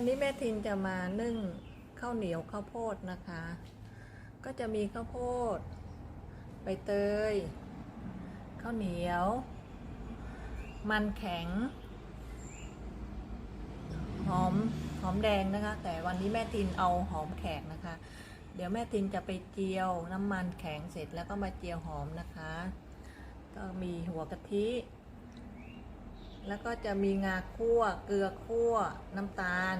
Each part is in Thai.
วันนี้แม่ทินจะมานึ่งข้าวเหนียวข้าวโพดนะคะ ก็จะมีข้าวโพดใบเตย ข้าวเหนียว มันแข็ง หอมหอมแดงนะคะ แต่วันนี้แม่ทินเอาหอมแขกนะคะ เดี๋ยวแม่ทินจะไปเจียวน้ำมันแข็งเสร็จแล้วก็มาเจียวหอมนะคะ ก็มีหัวกะทิ แล้วก็จะมีงาคั่ว เกลือคั่ว น้ำตาล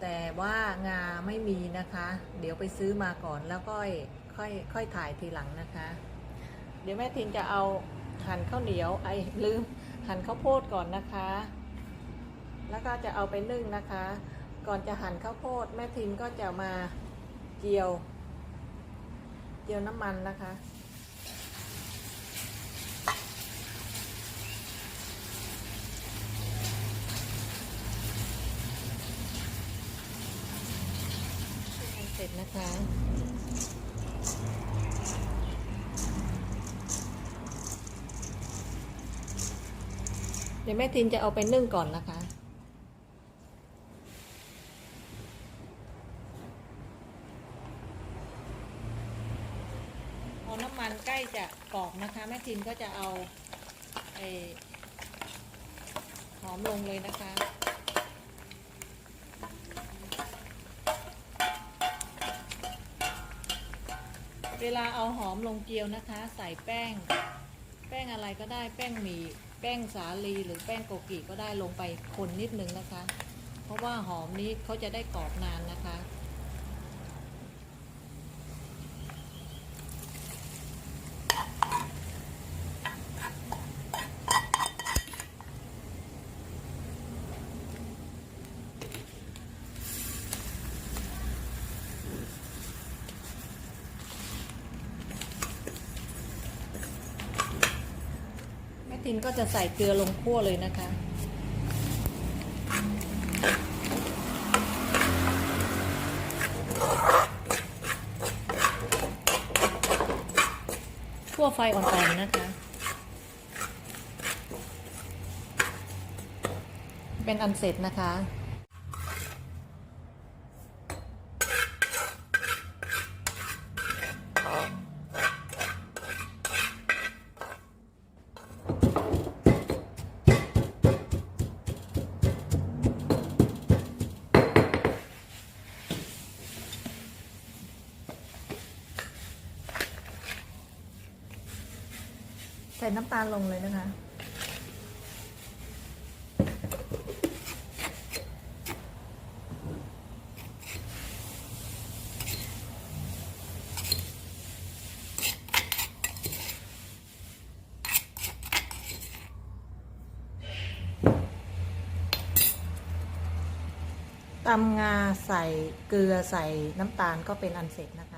แต่ว่างาไม่มีนะคะ เดี๋ยวไปซื้อมาก่อนแล้วก็ค่อยค่อยถ่ายทีหลังนะคะ เดี๋ยวแม่ทินจะเอาหั่นข้าวเหนียวไอ้ลืมหั่นข้าวโพดก่อนนะคะ แล้วก็จะเอาไปนึ่งนะคะ ก่อนจะหั่นข้าวโพดแม่ทินก็จะมาเจียว เจียวน้ำมันนะคะ เสร็จ นะคะ เดี๋ยวแม่ทินจะเอาไปนึ่งก่อนนะคะพอน้ำมันใกล้จะกรอบนะคะ แม่ทินก็จะเอาไอหอมลงเลยนะคะ เวลาเอาหอมลงเจียวนะคะ ใส่แป้ง แป้งอะไรก็ได้แป้งหมี่แป้งสาลีหรือแป้งโกกิก็ได้ลงไปคนนิดนึงนะคะ เพราะว่าหอมนี้เขาจะได้กรอบนานนะคะินก็จะใส่เกลือลงคั่วเลยนะคะ คั่วไฟอ่อนๆนะคะ เป็นอันเสร็จนะคะ ส่น้ำตาลลงเลยนะคะ ตำงาใส่เกลือใส่น้ำตาลก็เป็นอันเสร็จนะคะ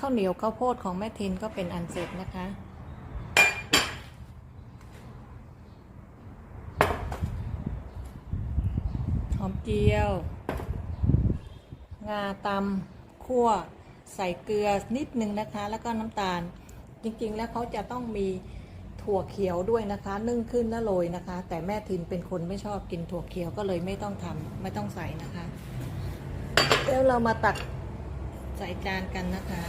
ข้าวเหนียวข้าวโพดของแม่ทินก็เป็นอันเสร็จนะคะ หอมเจียว งาตำคั่ว ใส่เกลือนิดนึงนะคะ แล้วก็น้ำตาล จริงๆ แล้วเขาจะต้องมีถั่วเขียวด้วยนะคะ นึ่งขึ้นแล้วโรยนะคะ แต่แม่ทินเป็นคนไม่ชอบกินถั่วเขียวก็เลยไม่ต้องทำไม่ต้องใส่นะคะ แล้วเรามาตัก ใส่จานกันนะคะ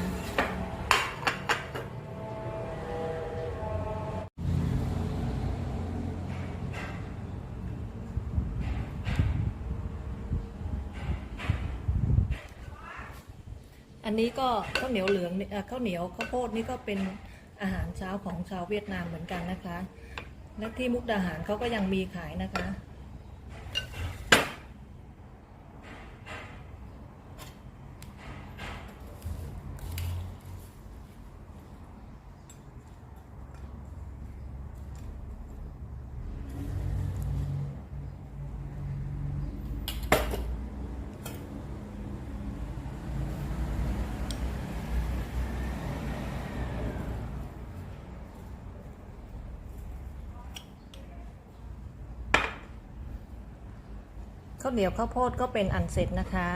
อันนี้ก็ข้าวเหนียวเหลืองข้าวเหนียวข้าวโพดนี่ก็เป็นอาหารเช้าของชาวเวียดนามเหมือนกันนะคะ และที่มุกดาหารเขาก็ยังมีขายนะคะ ข้าวเหนียวข้าวโพดก็เป็นอันเสร็จนะคะ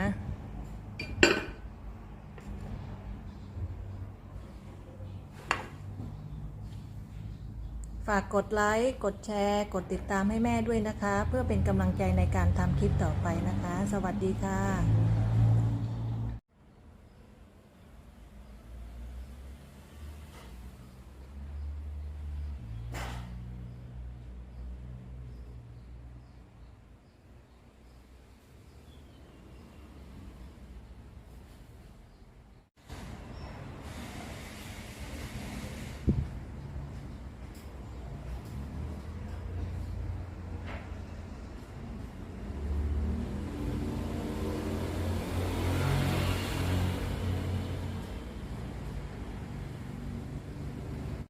ฝากกดไลค์ กดแชร์ กดติดตามให้แม่ด้วยนะคะ เพื่อเป็นกำลังใจในการทำคลิปต่อไปนะคะ สวัสดีค่ะ